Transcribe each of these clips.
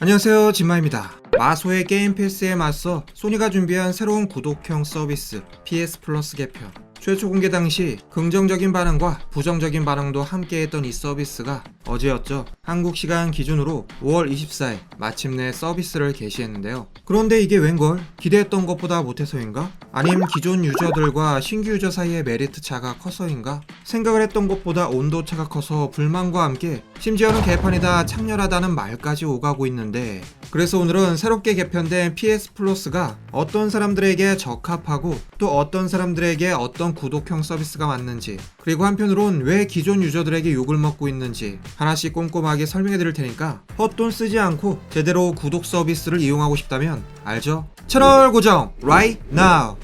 안녕하세요 진마입니다. 마소의 게임 패스에 맞서 소니가 준비한 새로운 구독형 서비스 PS 플러스 개편. 최초 공개 당시 긍정적인 반응과 부정적인 반응도 함께했던 이 서비스가 어제였죠. 한국 시간 기준으로 5월 24일 마침내 서비스를 개시했는데요. 그런데 이게 웬걸? 기대했던 것보다 못해서인가? 아님 기존 유저들과 신규 유저 사이의 메리트 차가 커서인가? 생각을 했던 것보다 온도 차가 커서 불만과 함께 심지어는 개판이 다 창렬하다는 말까지 오가고 있는데 그래서 오늘은 새롭게 개편된 PS 플러스가 어떤 사람들에게 적합하고 또 어떤 사람들에게 어떤 구독형 서비스가 맞는지 그리고 한편으론 왜 기존 유저들에게 욕을 먹고 있는지 하나씩 꼼꼼하게 설명해 드릴 테니까 헛돈 쓰지 않고 제대로 구독 서비스를 이용하고 싶다면 알죠? 채널 고정 right now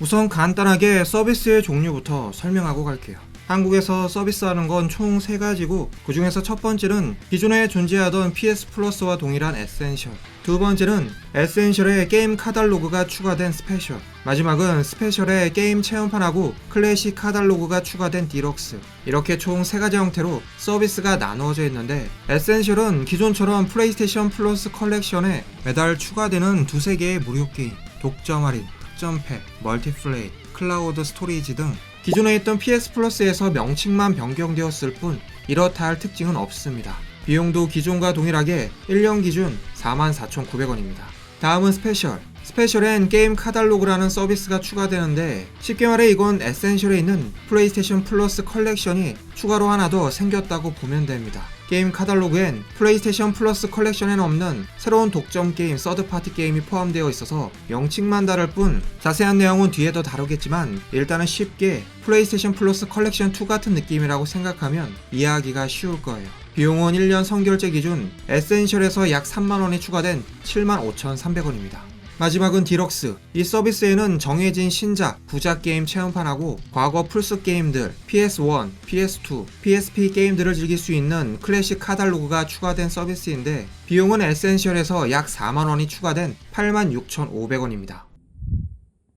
우선 간단하게 서비스의 종류부터 설명하고 갈게요. 한국에서 서비스하는 건 총 3가지고 그 중에서 첫 번째는 기존에 존재하던 PS 플러스와 동일한 에센셜 두 번째는 에센셜에 게임 카달로그가 추가된 스페셜 마지막은 스페셜에 게임 체험판하고 클래식 카달로그가 추가된 디럭스. 이렇게 총 3가지 형태로 서비스가 나누어져 있는데 에센셜은 기존처럼 플레이스테이션 플러스 컬렉션에 매달 추가되는 두세 개의 무료 게임. 독점 할인 특전팩, 멀티플레이, 클라우드 스토리지 등 기존에 있던 PS 플러스에서 명칭만 변경되었을 뿐 이렇다 할 특징은 없습니다. 비용도 기존과 동일하게 1년 기준 44,900원입니다. 다음은 스페셜. 스페셜엔 게임 카달로그라는 서비스가 추가되는데 쉽게 말해 이건 에센셜에 있는 플레이스테이션 플러스 컬렉션이 추가로 하나 더 생겼다고 보면 됩니다. 게임 카달로그엔 플레이스테이션 플러스 컬렉션엔 없는 새로운 독점 게임 서드파티 게임이 포함되어 있어서 명칭만 다를 뿐 자세한 내용은 뒤에 더 다루겠지만 일단은 쉽게 플레이스테이션 플러스 컬렉션 2 같은 느낌이라고 생각하면 이해하기가 쉬울 거예요. 비용은 1년 선결제 기준 에센셜에서 약 3만원이 추가된 75,300원입니다. 마지막은 디럭스. 이 서비스에는 정해진 신작, 부작 게임 체험판하고 과거 플스 게임들, PS1, PS2, PSP 게임들을 즐길 수 있는 클래식 카달로그가 추가된 서비스인데 비용은 에센셜에서 약 4만원이 추가된 86,500원입니다.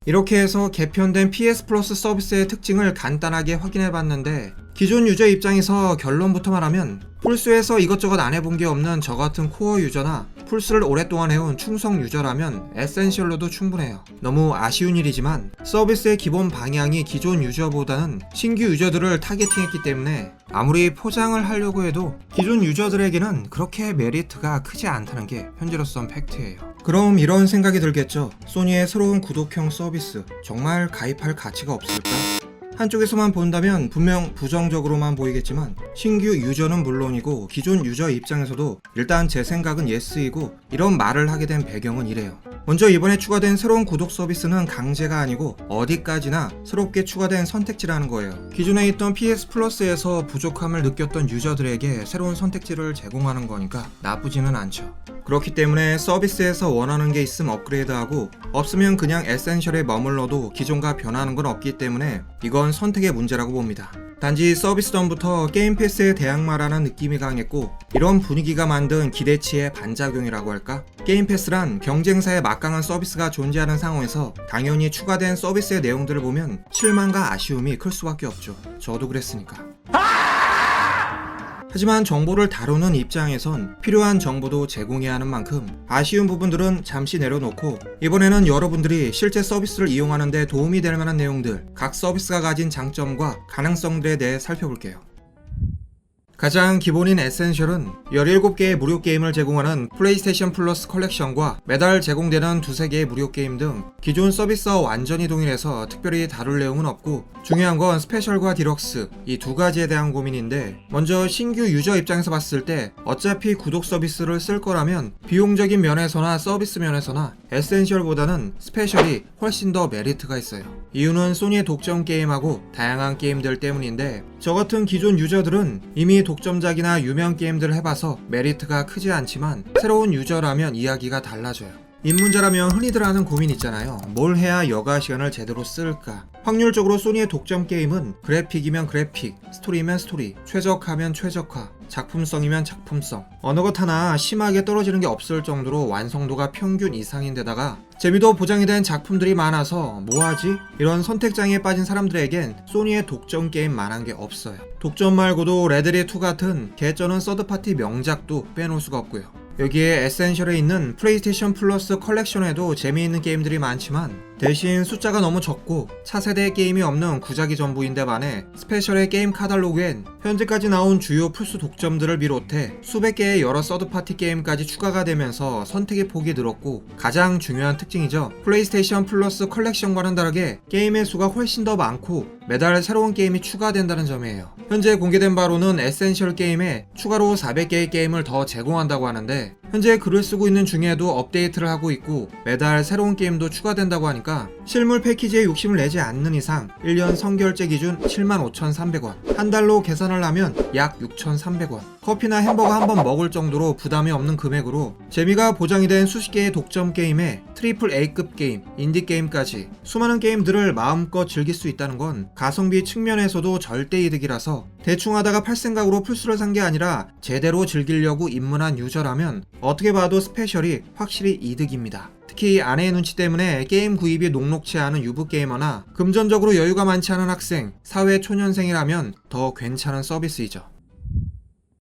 이렇게 해서 개편된 PS 플러스 서비스의 특징을 간단하게 확인해 봤는데 기존 유저 입장에서 결론부터 말하면 풀스에서 이것저것 안 해본 게 없는 저 같은 코어 유저나 풀스를 오랫동안 해온 충성 유저라면 에센셜로도 충분해요. 너무 아쉬운 일이지만 서비스의 기본 방향이 기존 유저보다는 신규 유저들을 타겟팅했기 때문에 아무리 포장을 하려고 해도 기존 유저들에게는 그렇게 메리트가 크지 않다는 게 현재로선 팩트예요. 그럼 이런 생각이 들겠죠. 소니의 새로운 구독형 서비스 정말 가입할 가치가 없을까? 한쪽에서만 본다면 분명 부정적으로만 보이겠지만 신규 유저는 물론이고 기존 유저 입장에서도 일단 제 생각은 예스이고 이런 말을 하게 된 배경은 이래요. 먼저 이번에 추가된 새로운 구독 서비스는 강제가 아니고 어디까지나 새롭게 추가된 선택지라는 거예요. 기존에 있던 PS 플러스에서 부족함을 느꼈던 유저들에게 새로운 선택지를 제공하는 거니까 나쁘지는 않죠. 그렇기 때문에 서비스에서 원하는 게 있음 업그레이드하고 없으면 그냥 에센셜에 머물러도 기존과 변하는 건 없기 때문에 이건 선택의 문제라고 봅니다. 단지 서비스 전부터 게임 패스의 대항마라는 느낌이 강했고 이런 분위기가 만든 기대치의 반작용이라고 할까? 게임 패스란 경쟁사의 막강한 서비스가 존재하는 상황에서 당연히 추가된 서비스의 내용들을 보면 실망과 아쉬움이 클 수밖에 없죠. 저도 그랬으니까. 하지만 정보를 다루는 입장에선 필요한 정보도 제공해야 하는 만큼 아쉬운 부분들은 잠시 내려놓고 이번에는 여러분들이 실제 서비스를 이용하는데 도움이 될 만한 내용들, 각 서비스가 가진 장점과 가능성들에 대해 살펴볼게요. 가장 기본인 에센셜은 17개의 무료 게임을 제공하는 플레이스테이션 플러스 컬렉션과 매달 제공되는 두세 개의 무료 게임 등 기존 서비스와 완전히 동일해서 특별히 다룰 내용은 없고 중요한 건 스페셜과 디럭스 이 두 가지에 대한 고민인데 먼저 신규 유저 입장에서 봤을 때 어차피 구독 서비스를 쓸 거라면 비용적인 면에서나 서비스 면에서나 에센셜보다는 스페셜이 훨씬 더 메리트가 있어요. 이유는 소니의 독점 게임하고 다양한 게임들 때문인데 저 같은 기존 유저들은 이미 독점작이나 유명 게임들을 해봐서 메리트가 크지 않지만 새로운 유저라면 이야기가 달라져요. 입문자라면 흔히들 하는 고민 있잖아요. 뭘 해야 여가 시간을 제대로 쓸까? 확률적으로 소니의 독점 게임은 그래픽이면 그래픽, 스토리면 스토리, 최적화면 최적화, 작품성이면 작품성. 어느 것 하나 심하게 떨어지는 게 없을 정도로 완성도가 평균 이상인데다가 재미도 보장이 된 작품들이 많아서 뭐하지? 이런 선택장애에 빠진 사람들에겐 소니의 독점 게임만한 게 없어요. 독점 말고도 레드리2 같은 개쩌는 서드파티 명작도 빼놓을 수가 없고요. 여기에 에센셜에 있는 플레이스테이션 플러스 컬렉션에도 재미있는 게임들이 많지만 대신 숫자가 너무 적고 차세대 게임이 없는 구작이 전부인데 반해 스페셜의 게임 카탈로그엔 현재까지 나온 주요 플스 독점들을 비롯해 수백 개의 여러 서드파티 게임까지 추가가 되면서 선택의 폭이 늘었고 가장 중요한 특징이죠. 플레이스테이션 플러스 컬렉션과는 다르게 게임의 수가 훨씬 더 많고 매달 새로운 게임이 추가된다는 점이에요. 현재 공개된 바로는 에센셜 게임에 추가로 400개의 게임을 더 제공한다고 하는데 현재 글을 쓰고 있는 중에도 업데이트를 하고 있고 매달 새로운 게임도 추가된다고 하니까 실물 패키지에 욕심을 내지 않는 이상 1년 선결제 기준 75,300원 한 달로 계산을 하면 약 6,300원. 커피나 햄버거 한 번 먹을 정도로 부담이 없는 금액으로 재미가 보장이 된 수십 개의 독점 게임에 트리플 A급 게임, 인디 게임까지 수많은 게임들을 마음껏 즐길 수 있다는 건 가성비 측면에서도 절대 이득이라서 대충 하다가 팔 생각으로 플스를 산 게 아니라 제대로 즐기려고 입문한 유저라면 어떻게 봐도 스페셜이 확실히 이득입니다. 특히 아내의 눈치 때문에 게임 구입이 녹록치 않은 유부 게이머나 금전적으로 여유가 많지 않은 학생, 사회 초년생이라면 더 괜찮은 서비스이죠.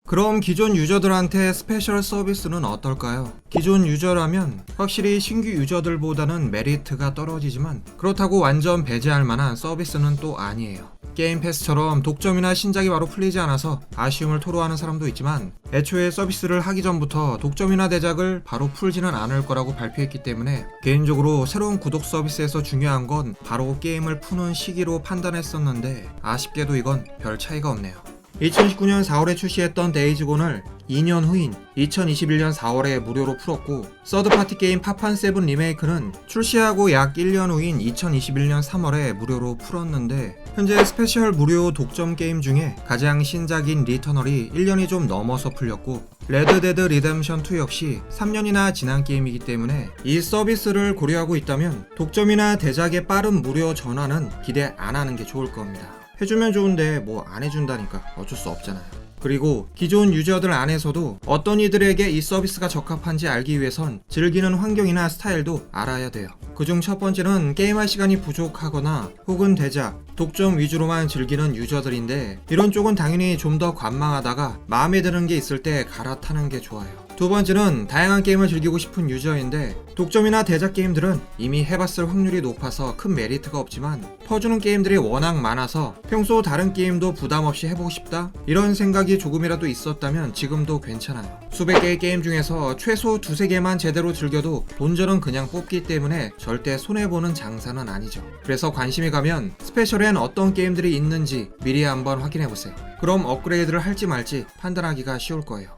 그럼 기존 유저들한테 스페셜 서비스는 어떨까요? 기존 유저라면 확실히 신규 유저들보다는 메리트가 떨어지지만 그렇다고 완전 배제할 만한 서비스는 또 아니에요. 게임 패스처럼 독점이나 신작이 바로 풀리지 않아서 아쉬움을 토로하는 사람도 있지만 애초에 서비스를 하기 전부터 독점이나 대작을 바로 풀지는 않을 거라고 발표했기 때문에 개인적으로 새로운 구독 서비스에서 중요한 건 바로 게임을 푸는 시기로 판단했었는데 아쉽게도 이건 별 차이가 없네요. 2019년 4월에 출시했던 데이즈곤을 2년 후인 2021년 4월에 무료로 풀었고 서드파티 게임 파판 세븐 리메이크는 출시하고 약 1년 후인 2021년 3월에 무료로 풀었는데 현재 스페셜 무료 독점 게임 중에 가장 신작인 리터널이 1년이 좀 넘어서 풀렸고 레드데드 리뎀션 2 역시 3년이나 지난 게임이기 때문에 이 서비스를 고려하고 있다면 독점이나 대작의 빠른 무료 전환은 기대 안 하는 게 좋을 겁니다. 해주면 좋은데 뭐 안 해준다니까 어쩔 수 없잖아요. 그리고 기존 유저들 안에서도 어떤 이들에게 이 서비스가 적합한지 알기 위해선 즐기는 환경이나 스타일도 알아야 돼요. 그중 첫 번째는 게임할 시간이 부족하거나 혹은 대작, 독점 위주로만 즐기는 유저들인데 이런 쪽은 당연히 좀 더 관망하다가 마음에 드는 게 있을 때 갈아타는 게 좋아요. 두 번째는 다양한 게임을 즐기고 싶은 유저인데 독점이나 대작 게임들은 이미 해봤을 확률이 높아서 큰 메리트가 없지만 퍼주는 게임들이 워낙 많아서 평소 다른 게임도 부담 없이 해보고 싶다? 이런 생각이 조금이라도 있었다면 지금도 괜찮아요. 수백 개의 게임 중에서 최소 두세 개만 제대로 즐겨도 본전은 그냥 뽑기 때문에 절대 손해보는 장사는 아니죠. 그래서 관심이 가면 스페셜엔 어떤 게임들이 있는지 미리 한번 확인해보세요. 그럼 업그레이드를 할지 말지 판단하기가 쉬울 거예요.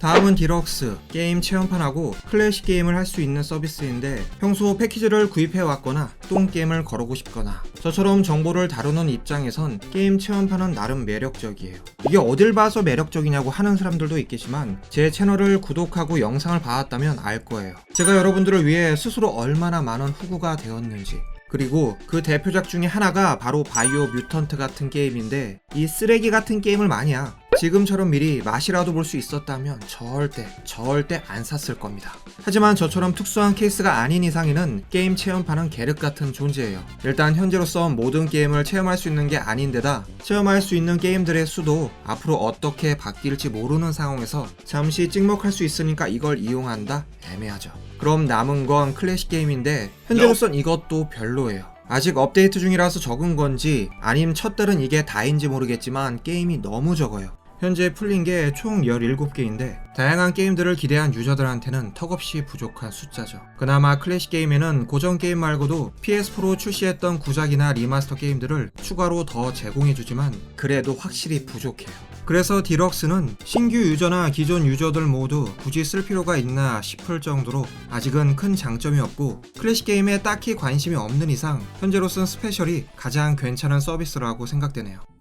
다음은 디럭스 게임 체험판하고 클래식 게임을 할 수 있는 서비스인데 평소 패키지를 구입해 왔거나 똥 게임을 거르고 싶거나 저처럼 정보를 다루는 입장에선 게임 체험판은 나름 매력적이에요. 이게 어딜 봐서 매력적이냐고 하는 사람들도 있겠지만 제 채널을 구독하고 영상을 봐왔다면 알 거예요. 제가 여러분들을 위해 스스로 얼마나 많은 후구가 되었는지 그리고 그 대표작 중에 하나가 바로 바이오 뮤턴트 같은 게임인데 이 쓰레기 같은 게임을 마냥 지금처럼 미리 맛이라도 볼 수 있었다면 절대 절대 안 샀을 겁니다. 하지만 저처럼 특수한 케이스가 아닌 이상에는 게임 체험판은 계륵 같은 존재예요. 일단 현재로서 모든 게임을 체험할 수 있는 게 아닌데다 체험할 수 있는 게임들의 수도 앞으로 어떻게 바뀔지 모르는 상황에서 잠시 찍먹할 수 있으니까 이걸 이용한다? 애매하죠. 그럼 남은 건 클래식 게임인데 현재로선 이것도 별로예요. 아직 업데이트 중이라서 적은 건지 아님 첫 달은 이게 다인지 모르겠지만 게임이 너무 적어요. 현재 풀린 게 총 17개인데 다양한 게임들을 기대한 유저들한테는 턱없이 부족한 숫자죠. 그나마 클래식 게임에는 고전 게임 말고도 PS 프로 출시했던 구작이나 리마스터 게임들을 추가로 더 제공해주지만 그래도 확실히 부족해요. 그래서 디럭스는 신규 유저나 기존 유저들 모두 굳이 쓸 필요가 있나 싶을 정도로 아직은 큰 장점이 없고 클래식 게임에 딱히 관심이 없는 이상 현재로선 스페셜이 가장 괜찮은 서비스라고 생각되네요.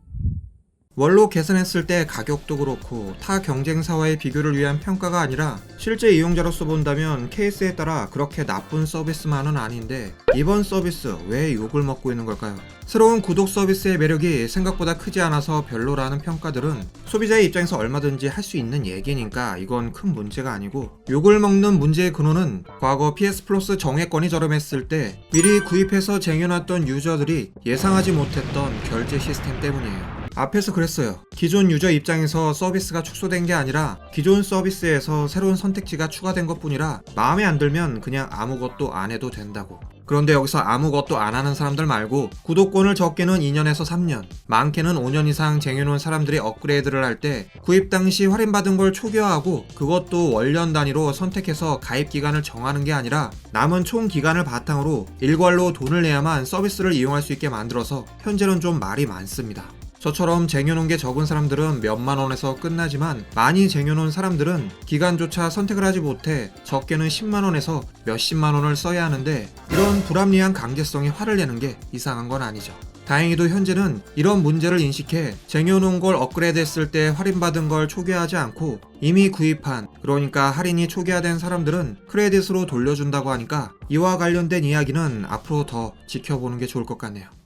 원로 계산했을 때 가격도 그렇고 타 경쟁사와의 비교를 위한 평가가 아니라 실제 이용자로서 본다면 케이스에 따라 그렇게 나쁜 서비스만은 아닌데 이번 서비스 왜 욕을 먹고 있는 걸까요? 새로운 구독 서비스의 매력이 생각보다 크지 않아서 별로라는 평가들은 소비자의 입장에서 얼마든지 할 수 있는 얘기니까 이건 큰 문제가 아니고 욕을 먹는 문제의 근원은 과거 PS 플러스 정액권이 저렴했을 때 미리 구입해서 쟁여놨던 유저들이 예상하지 못했던 결제 시스템 때문이에요. 앞에서 그랬어요. 기존 유저 입장에서 서비스가 축소된 게 아니라 기존 서비스에서 새로운 선택지가 추가된 것 뿐이라 마음에 안 들면 그냥 아무것도 안 해도 된다고. 그런데 여기서 아무것도 안 하는 사람들 말고 구독권을 적게는 2년에서 3년, 많게는 5년 이상 쟁여놓은 사람들이 업그레이드를 할 때 구입 당시 할인받은 걸 초기화하고 그것도 월년 단위로 선택해서 가입 기간을 정하는 게 아니라 남은 총 기간을 바탕으로 일괄로 돈을 내야만 서비스를 이용할 수 있게 만들어서 현재는 좀 말이 많습니다. 저처럼 쟁여놓은 게 적은 사람들은 몇만 원에서 끝나지만 많이 쟁여놓은 사람들은 기간조차 선택을 하지 못해 적게는 10만 원에서 몇십만 원을 써야 하는데 이런 불합리한 강제성이 화를 내는 게 이상한 건 아니죠. 다행히도 현재는 이런 문제를 인식해 쟁여놓은 걸 업그레이드 했을 때 할인받은 걸 초기화하지 않고 이미 구입한 그러니까 할인이 초기화된 사람들은 크레딧으로 돌려준다고 하니까 이와 관련된 이야기는 앞으로 더 지켜보는 게 좋을 것 같네요.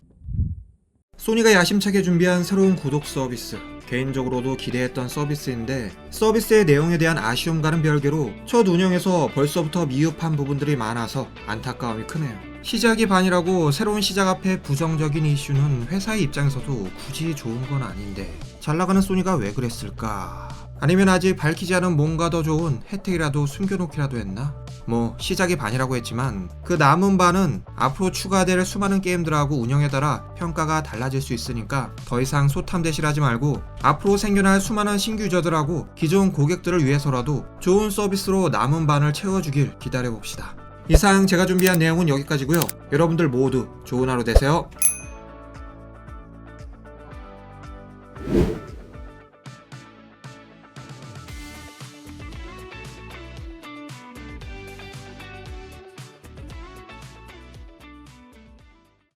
소니가 야심차게 준비한 새로운 구독 서비스. 개인적으로도 기대했던 서비스인데 서비스의 내용에 대한 아쉬움과는 별개로 첫 운영에서 벌써부터 미흡한 부분들이 많아서 안타까움이 크네요. 시작이 반이라고 새로운 시작 앞에 부정적인 이슈는 회사의 입장에서도 굳이 좋은 건 아닌데 잘 나가는 소니가 왜 그랬을까? 아니면 아직 밝히지 않은 뭔가 더 좋은 혜택이라도 숨겨놓기라도 했나? 뭐 시작이 반이라고 했지만 그 남은 반은 앞으로 추가될 수많은 게임들하고 운영에 따라 평가가 달라질 수 있으니까 더 이상 소탐대실하지 말고 앞으로 생겨날 수많은 신규 유저들하고 기존 고객들을 위해서라도 좋은 서비스로 남은 반을 채워주길 기다려봅시다. 이상 제가 준비한 내용은 여기까지고요. 여러분들 모두 좋은 하루 되세요.